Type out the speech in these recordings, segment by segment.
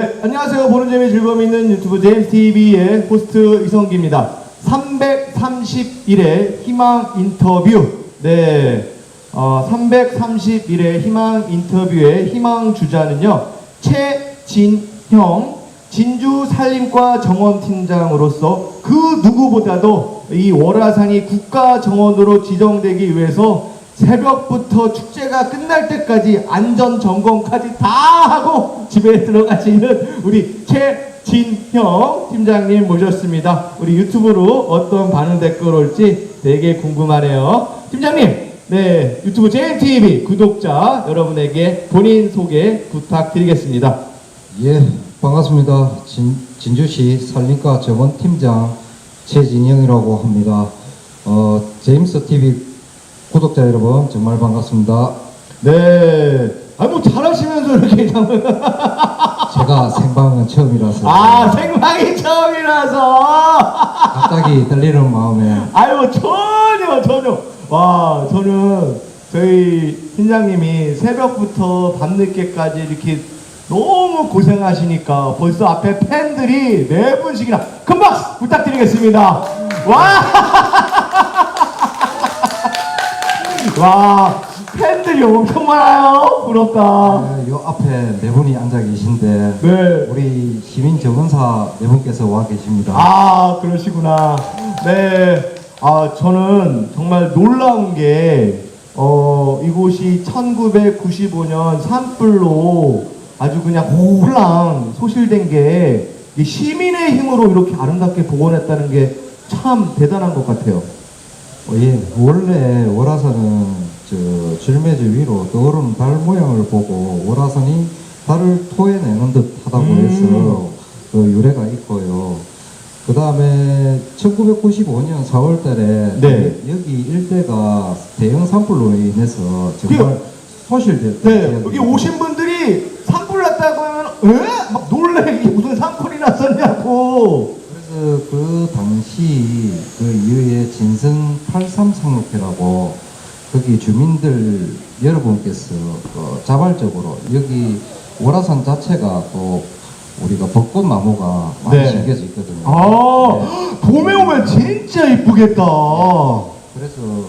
네, 안녕하세요. 보는 재미 즐거움 있는 유튜브 JMTV의 호스트 이성기입니다. 331회 희망 인터뷰. 네. 어, 331회 희망 인터뷰의 희망 주자는요. 최진형 진주 산림과 정원팀장으로서 그 누구보다도 이 월화산이 국가 정원으로 지정되기 위해서 새벽부터 축제가 끝날 때까지 안전 점검까지 다 하고 집에 들어가시는 우리 최진형 팀장님 모셨습니다. 우리 유튜브로 어떤 반응 댓글 올지 되게 궁금하네요. 팀장님, 네 유튜브 JMTV 구독자 여러분에게 본인 소개 부탁드리겠습니다. 예, 반갑습니다. 진, 진주시 산림과 정원 팀장 최진영이라고 합니다. 어, 제임스 TV 구독자 여러분 정말 반갑습니다. 네, 아뭐 잘하시면서 이렇게 제가 생방은 처음이라서. 아 생방이 처음이라서. 갑자기 떨리는 마음에. 아유 전혀 전혀. 와 저는 저희 팀장님이 새벽부터 밤늦게까지 이렇게 너무 고생하시니까 벌써 앞에 팬들이 네 분씩이나 큰 박수 부탁드리겠습니다. 와 와 팬들이 엄청 많아요 부럽다 아, 요 앞에 네 분이 앉아 계신데 네 우리 시민 정원사 네 분께서 와 계십니다. 아, 그러시구나. 네. 아, 저는 정말 놀라운 게, 어, 이곳이 1995년 산불로 아주 그냥 홀랑 소실된 게, 이 시민의 힘으로 이렇게 아름답게 복원했다는 게 참 대단한 것 같아요. 어, 예, 원래 월화산은 저 줄매주 위로 떠오르는 달 모양을 보고 월화산이 달을 토해내는 듯 하다고 음. 해서 그 유래가 있고요. 그 다음에 1995년 4월 달에 네. 여기 일대가 대형 산불로 인해서 정말 소실됐 네, 여기 오신 분들이 산불 났다고 하면, 에? 막 놀래. 이게 무슨 산불이 났었냐고. 그래서 그 당시 그 이후에 진성 83상록회라고 거기 주민들 여러분께서 그 자발적으로 여기 월화산 자체가 또 우리가 벚꽃 나무가 많이 네. 심겨져 있거든요. 아, 네. 봄에 오면 진짜 이쁘겠다. 그래서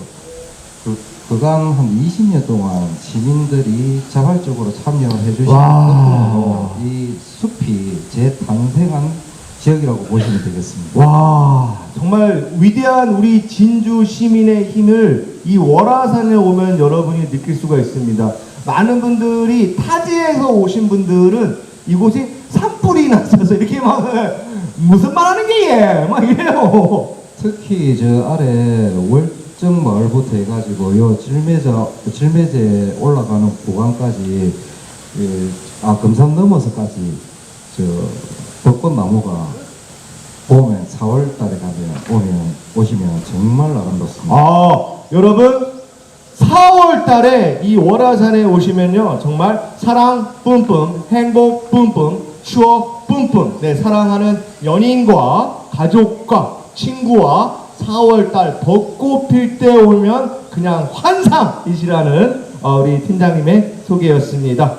그 그간 한 20년 동안 시민들이 자발적으로 참여를 해주신 와. 덕분으로 이 숲이 재탄생한 지역이라고 보시면 되겠습니다. 와 정말 위대한 우리 진주 시민의 힘을 이 월화산에 오면 여러분이 느낄 수가 있습니다. 많은 분들이 타지에서 오신 분들은 이곳이 산불이 났어서 이렇게 막 무슨 말 하는 게예 막 이래요. 특히 저 아래 월정 마을부터 해가지고 요 질매자 질매제 올라가는 구간까지 예, 아 금산 넘어서까지 저 벚꽃 나무가 봄에 4월 달에 가면 오면 오시면 정말 아름답습니다. 아 여러분 4월 달에 이 월화산에 오시면요 정말 사랑 뿜뿜 행복 뿜뿜 추억 뿜뿜 네 사랑하는 연인과 가족과 친구와 4월 달 벚꽃 필 때 오면 그냥 환상이시라는 어, 우리 팀장님의 소개였습니다.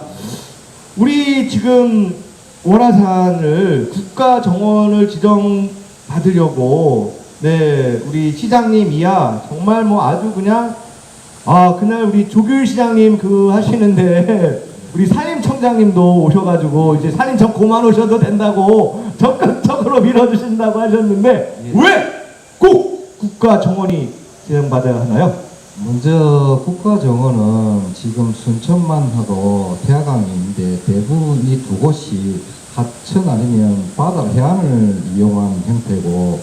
우리 지금 월화산을 국가 정원을 지정 받으려고 네 우리 시장님 이야 정말 뭐 아주 그냥 아 그날 우리 조규일 시장님 그 하시는데 우리 산림청장님도 오셔가지고 이제 산림청 고만 오셔도 된다고 적극적으로 밀어주신다고 하셨는데 예. 왜꼭 국가 정원이 지정받아야 하나요? 먼저 국가정원은 지금 순천만 하고 태화강인데 대부분 이 두 곳이 하천 아니면 바다 해안을 이용한 형태고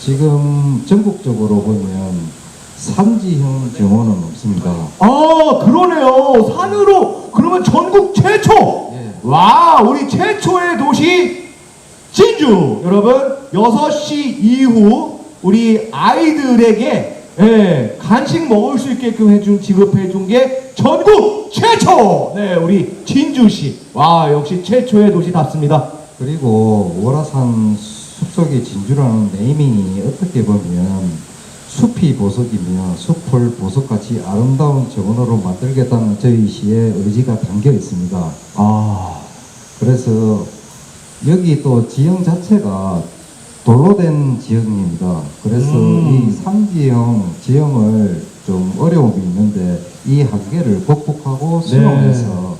지금 전국적으로 보면 산지형 정원은 없습니다. 아 그러네요 산으로 그러면 전국 최초 예. 와 우리 최초의 도시 진주 여러분 6시 이후 우리 아이들에게 예, 간식 먹을 수 있게끔 해준 지급해준 게 전국 최초! 네 우리 진주시 와 역시 최초의 도시답습니다. 그리고 월화산 숲속의 진주라는 네이밍이 어떻게 보면 숲이 보석이며 숲을 보석같이 아름다운 정원으로 만들겠다는 저희 시의 의지가 담겨 있습니다. 아. 그래서 여기 또 지형 자체가 돌로 된 지형입니다. 그래서 음. 이 산지형 지형을 좀 어려움이 있는데 이 한계를 극복하고 네. 수용해서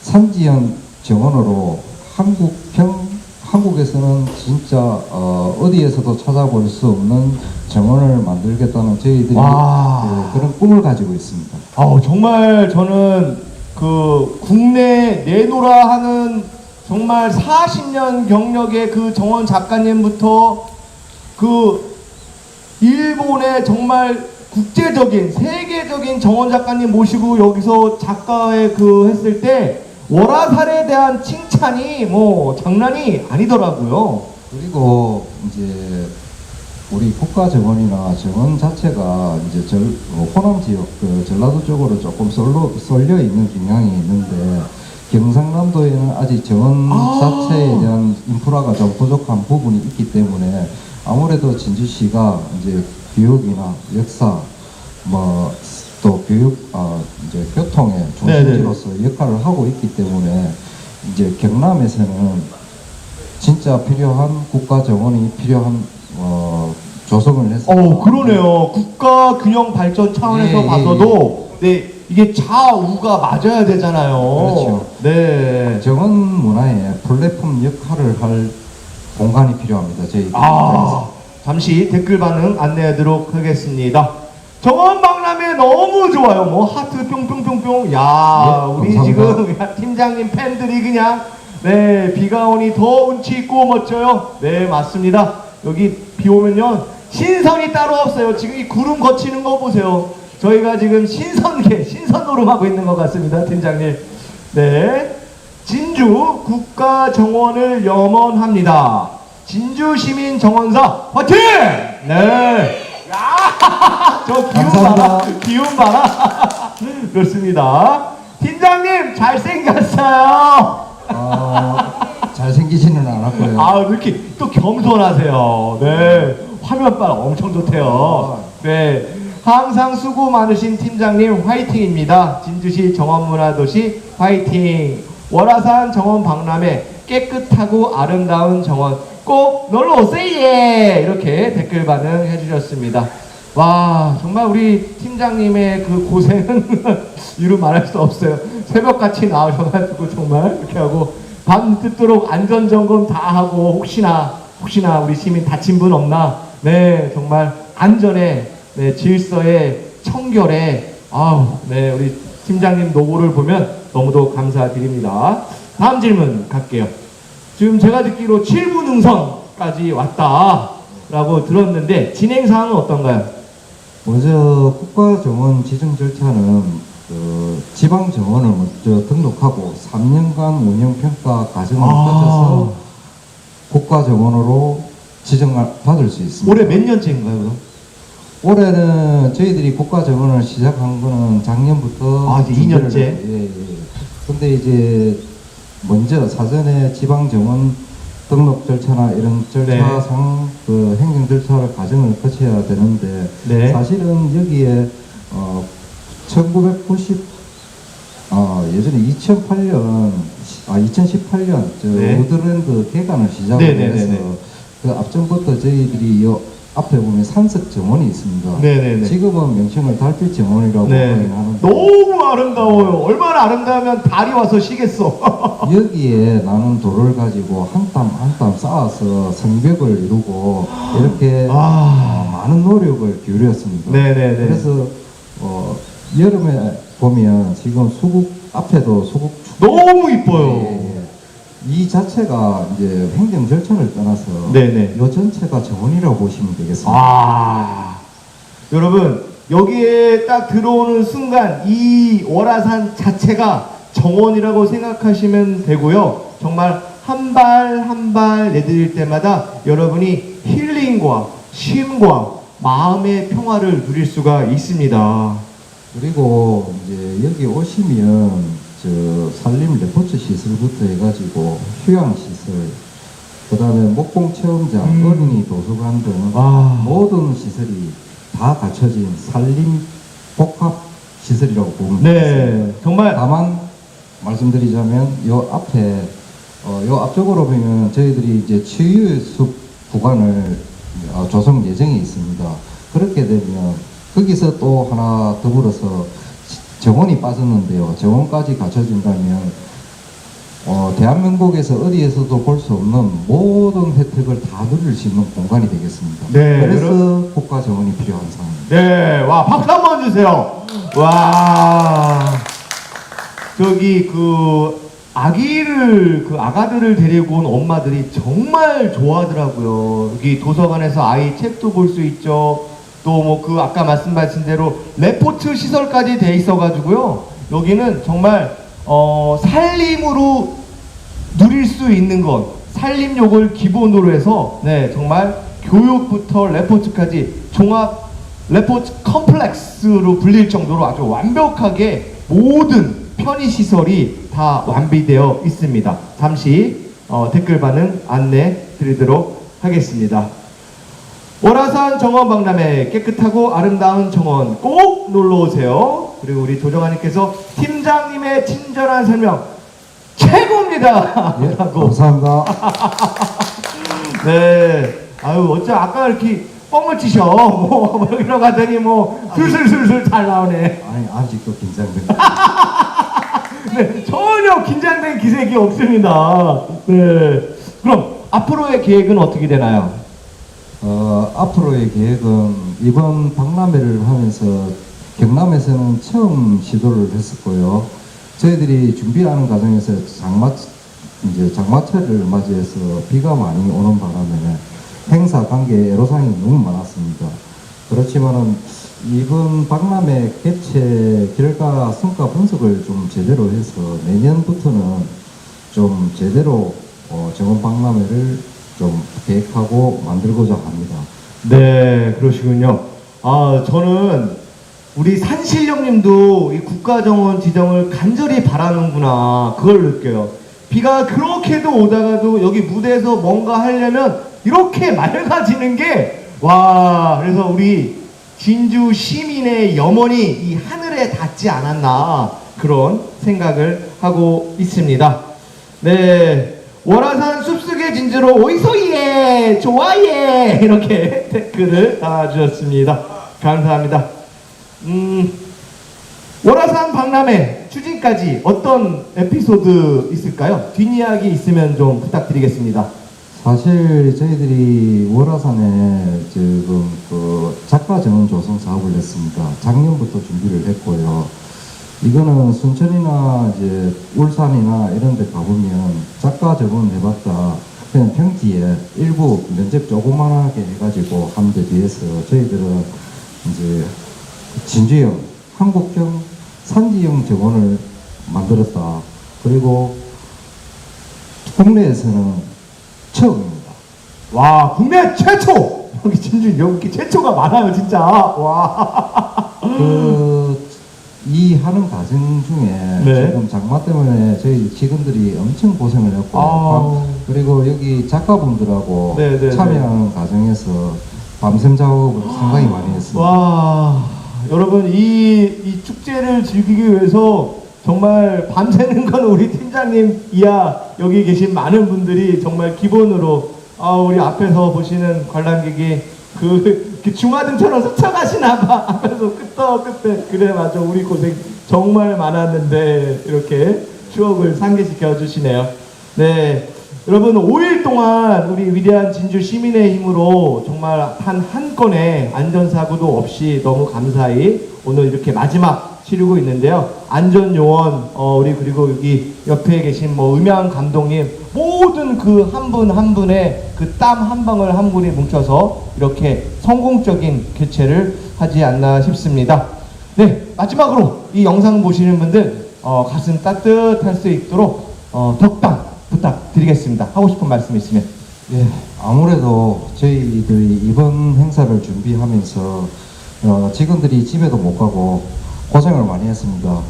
산지형 정원으로 한국형 한국에서는 진짜 어, 어디에서도 찾아볼 수 없는 정원을 만들겠다는 저희들이 와. 그, 그런 꿈을 가지고 있습니다. 아우 정말 저는 그 국내 내노라 하는 정말 40년 경력의 그 정원 작가님부터 그 일본의 정말 국제적인 세계적인 정원 작가님 모시고 여기서 작가의 그 했을 때 월화살에 대한 칭찬이 뭐 장난이 아니더라고요. 그리고 이제 우리 국가 정원이나 정원 자체가 이제 절, 어, 호남 지역, 그 전라도 쪽으로 조금 쏠려 있는 경향이 있는데 경상남도에는 아직 정원 아. 자체에 대한 인프라가 좀 부족한 부분이 있기 때문에 아무래도 진주시가 이제 교육이나 역사 뭐 또 교육 아 이제 교통의 중심지로서 역할을 하고 있기 때문에 이제 경남에서는 진짜 필요한 국가 정원이 필요한 어, 조성을 했습니다. 어 그러네요. 국가 균형 발전 차원에서 예, 예, 봐서도 네 이게 좌우가 맞아야 되잖아요. 그렇죠. 네. 정원 문화의 플랫폼 역할을 할 공간이 필요합니다. 저희 아 잠시 댓글 반응 안내하도록 하겠습니다. 정원 박람회 너무 좋아요. 뭐 하트 뿅뿅뿅뿅. 야 예, 우리 감사합니다. 지금 야, 팀장님 팬들이 그냥 네 비가 오니 더 운치 있고 멋져요. 네 맞습니다. 여기 비 오면요 신선이 따로 없어요. 지금 이 구름 거치는 거 보세요. 저희가 지금 신선계 신선 노름하고 있는 것 같습니다, 팀장님. 네. 진주 국가정원을 염원합니다. 진주시민정원사 화이팅! 네. 야, 저 기운 봐라. 감사합니다. 기운 봐라. 그렇습니다. 팀장님 잘생겼어요. 어, 잘생기지는 않았고요. 아, 왜 이렇게 또 겸손하세요. 네. 화면빨 엄청 좋대요. 네. 항상 수고 많으신 팀장님 화이팅입니다. 진주시 정원문화도시 화이팅. 월화산 정원 박람회 깨끗하고 아름다운 정원 꼭 놀러 오세요. 이렇게 댓글 반응해 주셨습니다. 와, 정말 우리 팀장님의 그 고생은 이루 말할 수 없어요. 새벽같이 나오셔가지고 정말 이렇게 하고 밤 늦도록 안전 점검 다 하고 혹시나 혹시나 우리 시민 다친 분 없나? 네, 정말 안전에 네, 질서에 청결에 아우 네 우리 팀장님 노고를 보면 너무도 감사드립니다. 다음 질문 갈게요. 지금 제가 듣기로 7부 능선까지 왔다라고 들었는데 진행 사항은 어떤가요? 먼저 국가 정원 지정 절차는 그 지방 정원을 먼저 등록하고 3년간 운영 평가 과정을 아. 거쳐서 국가 정원으로 지정받을 수 있습니다. 올해 몇 년째인가요, 그럼? 올해는 저희들이 국가 정원을 시작한 거는 작년부터 아, 이제 준비를- 2년째? 예, 예. 근데 이제 먼저 사전에 지방 정원 등록 절차나 이런 절차상 그 행정 절차를 과정을 거쳐야 되는데 네. 사실은 여기에 어 1990, 어 예전에 2008년, 아 2018년 저 네. 우드랜드 개관을 시작을 네, 네, 네, 해서 네. 그 앞전부터 저희들이 요 앞에 보면 산석 정원이 있습니다. 네네네. 지금은 명칭을 달빛 정원이라고 네. 하는데 너무 아름다워요. 얼마나 아름다우면 달이 와서 쉬겠어. 여기에 나는 돌을 가지고 한 땀 한 땀 쌓아서 성벽을 이루고 이렇게 아. 어, 많은 노력을 기울였습니다. 네네네. 그래서 어, 여름에 보면 지금 수국 앞에도 수국 축- 너무 이뻐요. 예, 예. 이 자체가 이제 행정 절차를 떠나서 네네. 이 전체가 정원이라고 보시면 되겠습니다. 아, 여러분 여기에 딱 들어오는 순간 이 월화산 자체가 정원이라고 생각하시면 되고요. 정말 한 발 한 발 내디딜 때마다 여러분이 힐링과 쉼과 마음의 평화를 누릴 수가 있습니다. 그리고 이제 여기 오시면 저 산림 레포츠 시설부터 해가지고 휴양 시설, 그 다음에 목공 체험장, 음. 어린이 도서관 등 와, 모든 시설이 다 갖춰진 산림 복합 시설이라고 보면 되겠습니다. 네, 정말 다만 말씀드리자면 요 앞에 어, 요 앞쪽으로 보면 저희들이 이제 치유의 숲 구간을 어, 조성 예정이 있습니다. 그렇게 되면 거기서 또 하나 더불어서 정원이 빠졌는데요. 정원까지 갖춰진다면 어, 대한민국에서 어디에서도 볼 수 없는 모든 혜택을 다 누릴 수 있는 공간이 되겠습니다. 네, 그래서 그럼- 국가 정원이 필요한 상황입니다. 네, 와, 박수 한 번 주세요. 와, 저기 그 아기를, 그 아가들을 데리고 온 엄마들이 정말 좋아하더라고요. 여기 도서관에서 아이 책도 볼 수 있죠. 또 뭐 그 아까 말씀하신 대로 레포트 시설까지 돼 있어가지고요. 여기는 정말 어, 살림으로 누릴 수 있는 것, 살림욕을 기본으로 해서 네 정말 교육부터 레포츠까지 종합 레포츠 컴플렉스로 불릴 정도로 아주 완벽하게 모든 편의 시설이 다 완비되어 있습니다. 잠시 어, 댓글 반응 안내 드리도록 하겠습니다. 월화산 정원 박람회 깨끗하고 아름다운 정원 꼭 놀러 오세요. 그리고 우리 조정아님께서 팀장님의 친절한 설명 최고입니다. 예, 라고 감사합니다. 네. 아유, 어째 아까 이렇게 뻥을 치셔. 뭐, 뭐 이러고 하더니 뭐, 술술술술 잘 나오네. 아니 아직도 긴장됩니다. 네, 전혀 긴장된 기색이 없습니다. 네. 그럼, 앞으로의 계획은 어떻게 되나요? 어, 앞으로의 계획은 이번 박람회를 하면서 경남에서는 처음 시도를 했었고요. 저희들이 준비하는 과정에서 장마 이제 장마철을 맞이해서 비가 많이 오는 바람에 행사 관계 애로사항이 너무 많았습니다. 그렇지만은 이번 박람회 개최 결과 성과 분석을 좀 제대로 해서 내년부터는 좀 제대로 어, 정원 박람회를 좀 계획하고 만들고자 합니다. 네, 그러시군요. 아, 저는 우리 산실령님도 이 국가정원 지정을 간절히 바라는구나. 그걸 느껴요. 비가 그렇게도 오다가도 여기 무대에서 뭔가 하려면 이렇게 맑아지는 게, 와, 그래서 우리 진주 시민의 염원이 이 하늘에 닿지 않았나. 그런 생각을 하고 있습니다. 네. 월화산 숲속의 진주로 오이소이에 좋아예 이렇게 댓글을 달아주셨습니다. 감사합니다. 음, 월화산 박람회 추진까지 어떤 에피소드 있을까요? 뒷이야기 있으면 좀 부탁드리겠습니다. 사실 저희들이 월화산에 지금 그 작가 정원 조성 사업을 했습니다. 작년부터 준비를 했고요. 이거는 순천이나 이제 울산이나 이런 데 가보면 작가 정원 해봤다. 그냥 평지에 일부 면적 조그만하게 해가지고 데 비해서 저희들은 이제 진주형, 한국형, 산지형 정원을 만들었다. 그리고 국내에서는 처음입니다. 와, 국내 최초! 여기 진주 여기 최초가 많아요, 진짜. 와. 그, 이 하는 과정 중에 네. 지금 장마 때문에 저희 직원들이 엄청 고생을 했고 아. 밤- 그리고 여기 작가분들하고 네, 네, 참여하는 과정에서 밤샘 작업을 상당히 많이 했습니다. 와, 여러분 이, 이 축제를 즐기기 위해서 정말 밤새는 건 우리 팀장님 이하 여기 계신 많은 분들이 정말 기본으로 아 우리 앞에서 보시는 관람객이 그, 그 중화등처럼 스쳐가시나 봐 앞에서 끄떡 끝에 그래 맞아 우리 고생 정말 많았는데 이렇게 추억을 상기시켜 주시네요. 네. 여러분 5일 동안 우리 위대한 진주 시민의 힘으로 정말 단한 건의 안전사고도 없이 너무 감사히 오늘 이렇게 마지막 치르고 있는데요. 안전요원, 어, 우리 그리고 여기 옆에 계신 뭐 음양 감독님 모든 그 한분한 분의 그 땀 한 방울 한 분이 뭉쳐서 이렇게 성공적인 개최를 하지 않나 싶습니다. 네, 마지막으로 이 영상 보시는 분들 어, 가슴 따뜻할 수 있도록 어, 덕담 부탁드리겠습니다. 하고 싶은 말씀 있으면. 예, 아무래도 저희들이 이번 행사를 준비하면서 어, 직원들이 집에도 못 가고 고생을 많이 했습니다.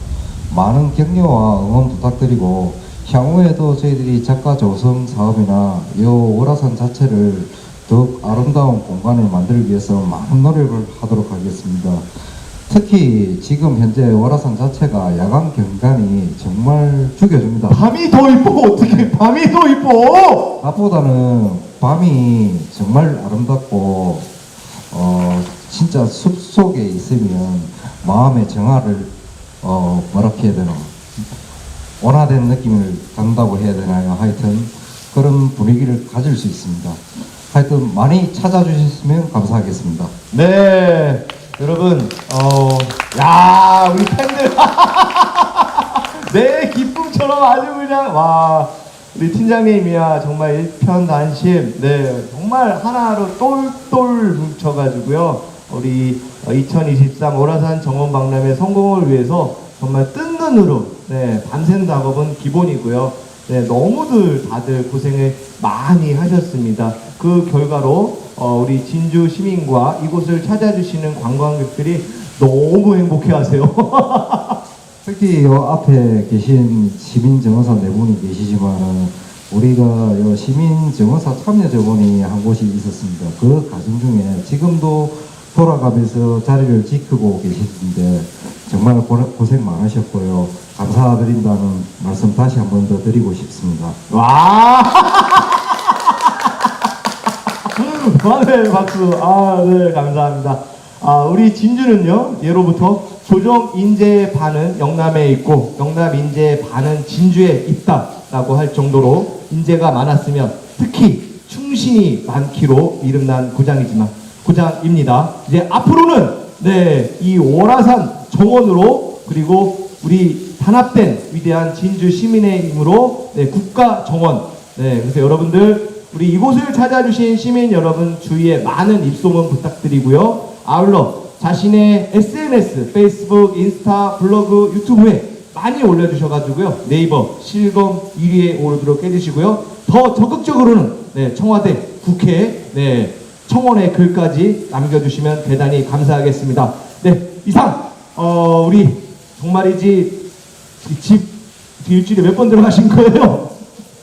많은 격려와 응원 부탁드리고 향후에도 저희들이 작가 조성 사업이나 이 월화산 자체를 더욱 아름다운 공간을 만들기 위해서 많은 노력을 하도록 하겠습니다. 특히 지금 현재 월화산 자체가 야간 경관이 정말 죽여줍니다. 밤이 더 이뻐 어떻게 밤이 더 이뻐 낮보다는 밤이 정말 아름답고 어 진짜 숲 속에 있으면 마음의 정화를 어 뭐라 해야 되나 원화된 느낌을 간다고 해야 되나요? 하여튼 그런 분위기를 가질 수 있습니다. 하여튼 많이 찾아주셨으면 감사하겠습니다. 네 여러분 어 야 우리 팬들 내 기쁨처럼 아주 그냥 와 우리 팀장님이야 정말 일편단심 네 정말 하나로 똘똘 뭉쳐가지고요 우리 2023 오라산 정원 박람회 성공을 위해서 정말 뜬 눈으로 네 밤샘 작업은 기본이고요 네 너무들 다들 고생을 많이 하셨습니다 그 결과로 어, 우리 진주 시민과 이곳을 찾아주시는 관광객들이 너무 행복해하세요. 특히 요 앞에 계신 시민 정원사 네 분이 계시지만은 우리가 요 시민 정원사 참여 정원이 한 곳이 있었습니다. 그 과정 중에 지금도 돌아가면서 자리를 지키고 계시는데 정말 고, 고생 많으셨고요. 감사드린다는 말씀 다시 한 번 더 드리고 싶습니다. 와! 네, 박수. 아, 네, 감사합니다. 아, 우리 진주는요, 예로부터 조정 인재의 반은 영남에 있고, 영남 인재의 반은 진주에 있다라고 할 정도로 인재가 많았으면, 특히 충신이 많기로 이름난 고장이지만, 고장입니다. 이제 앞으로는, 네, 이 오라산 정원으로, 그리고 우리 단합된 위대한 진주 시민의 힘으로, 네, 국가 정원, 네, 그래서 여러분들 우리 이곳을 찾아주신 시민 여러분 주위에 많은 입소문 부탁드리고요. 아울러 자신의 SNS, 페이스북, 인스타, 블로그, 유튜브에 많이 올려주셔가지고요. 네이버 실검 1위에 오르도록 해주시고요. 더 적극적으로는 네, 청와대, 국회, 네, 청원의 글까지 남겨주시면 대단히 감사하겠습니다. 네, 이상 어, 우리 정말이지 집 일주일에 몇 번 들어가신 거예요?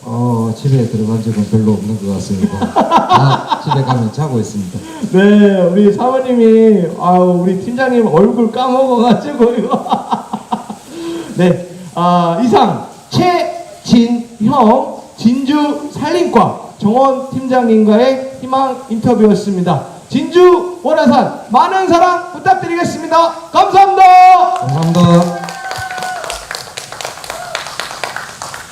어, 집에 들어간 적은 별로 없는 것 같습니다. 아, 집에 가면 자고 있습니다. 네, 우리 사모님이, 아 우리 팀장님 얼굴 까먹어가지고, 이거. 네, 아, 이상, 최진형, 진주 살림과 정원 팀장님과의 희망 인터뷰였습니다. 진주 원화산 많은 사랑 부탁드리겠습니다. 감사합니다. 감사합니다.